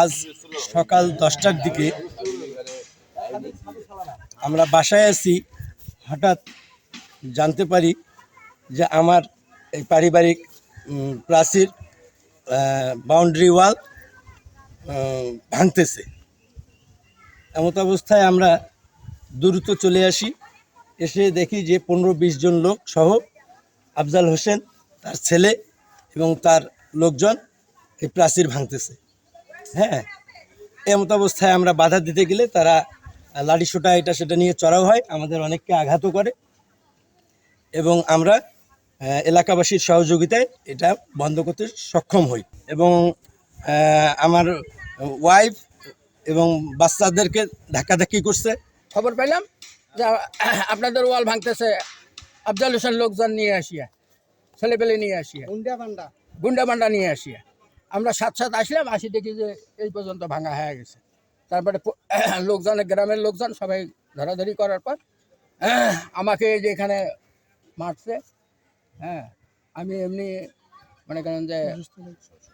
আজ সকাল দশটার দিকে আমরা বাসায় আছি, হঠাৎ জানতে পারি যে আমার এই পারিবারিক প্রাচীর বাউন্ডারি ওয়াল ভাঙতেছে। এমত অবস্থায় আমরা দ্রুত চলে আসি। এসে দেখি যে পনেরো বিশ জন লোক সহ আফজাল হোসেন, তার ছেলে এবং তার লোকজন এই প্রাচীর ভাঙতেছে। হ্যাঁ এমত অবস্থায় আমরা বাধা দিতে গেলে তারা লাঠি সোটা এটা সেটা নিয়ে চড়াও হয়, আমাদের অনেককে আঘাতও করে এবং আমরা এলাকাবাসীর সহযোগিতায় এটা বন্ধ করতে সক্ষম হই। এবং আমার ওয়াইফ এবং বাচ্চাদেরকে ধাক্কাধাক্কি করছে। খবর পেলাম যে আপনাদের ওয়াল ভাঙতেছে। আফজাল হোসেন লোকজন নিয়ে আসিয়া ছেলেপেলে নিয়ে আসিয়া। গুন্ডা বান্ডা নিয়ে আসিয়া। আমরা সাত সাত আসলাম আসি দেখি যে এই পর্যন্ত ভাঙা হয়ে গেছে। তারপরে লোকজন গ্রামের লোকজন সবাই ধরাধরি করার পর আমাকে যে এখানে মারছে হ্যাঁ আমি এমনি মনে করেন যে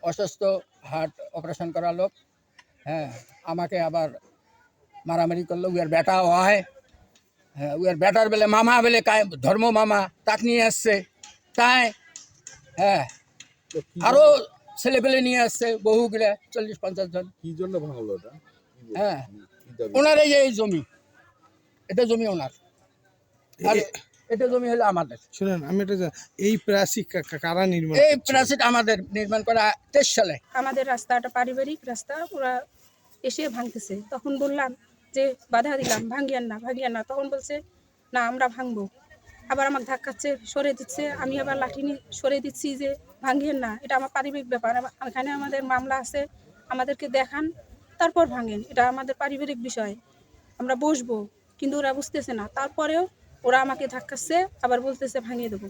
অসুস্থ হার্ট অপারেশন করা লোক হ্যাঁ আমাকে আবার মারামারি করল উয়ার বেটা হয়। হ্যাঁ বেটার বেলে মামা বেলে কায় ধর্ম মামা তাক নিয়ে আসছে। তাই হ্যাঁ আরও ছেলে পেলে নিয়ে আসছে বহুগুলা চল্লিশ পঞ্চাশ জন। কি জন্য ভাঙলো এটা হ্যাঁ ওনার এই যে এই জমি এটা জমি ওনার। আর এটা জমি হলো আমাদের। শুনেন আমি এটা এই প্রাচী কা- কা- কারা নির্মাণ এই? প্রাচীর আমাদের নির্মাণ করা তেইশ সালে। আমাদের রাস্তাটা পারিবারিক রাস্তা ওরা এসে ভাঙতেছে। তখন বললাম যে বাধা দিলাম ভাঙিয়ান না ভাঙিয়ান না। তখন বলছে, না, আমরা ভাঙবো। আবার আমাকে ধাক্কাচ্ছে সরে দিচ্ছে। আমি আবার লাঠি নিয়ে সরে দিচ্ছি যে ভাঙিয়েন না, এটা আমার পারিবারিক ব্যাপার। এখানে আমাদের মামলা আছে, আমাদেরকে দেখান, তারপর ভাঙেন। এটা আমাদের পারিবারিক বিষয়। আমরা বসবো, কিন্তু ওরা বুঝতেছে না। তারপরেও ওরা আমাকে ধাক্কাচ্ছে, আবার বলতেছে, ভাঙিয়ে দেবো।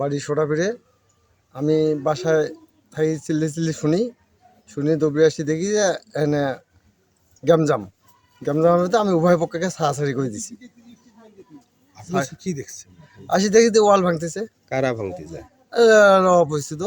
বাড়ি সোটা ফিরে আমি বাসায় থাকি, চিল্লি চিল্লি শুনি। শুনি, দৌড়ে আসি, দেখি যে এনে গ্যামজাম। গ্যামজাম হবে আমি উভয় পক্ষকে সাহায্য করে দিছি। কি দেখছেন? আসি দেখি ওয়াল ভাঙতেছে। কারা ভাঙতেছে? অপরিচিত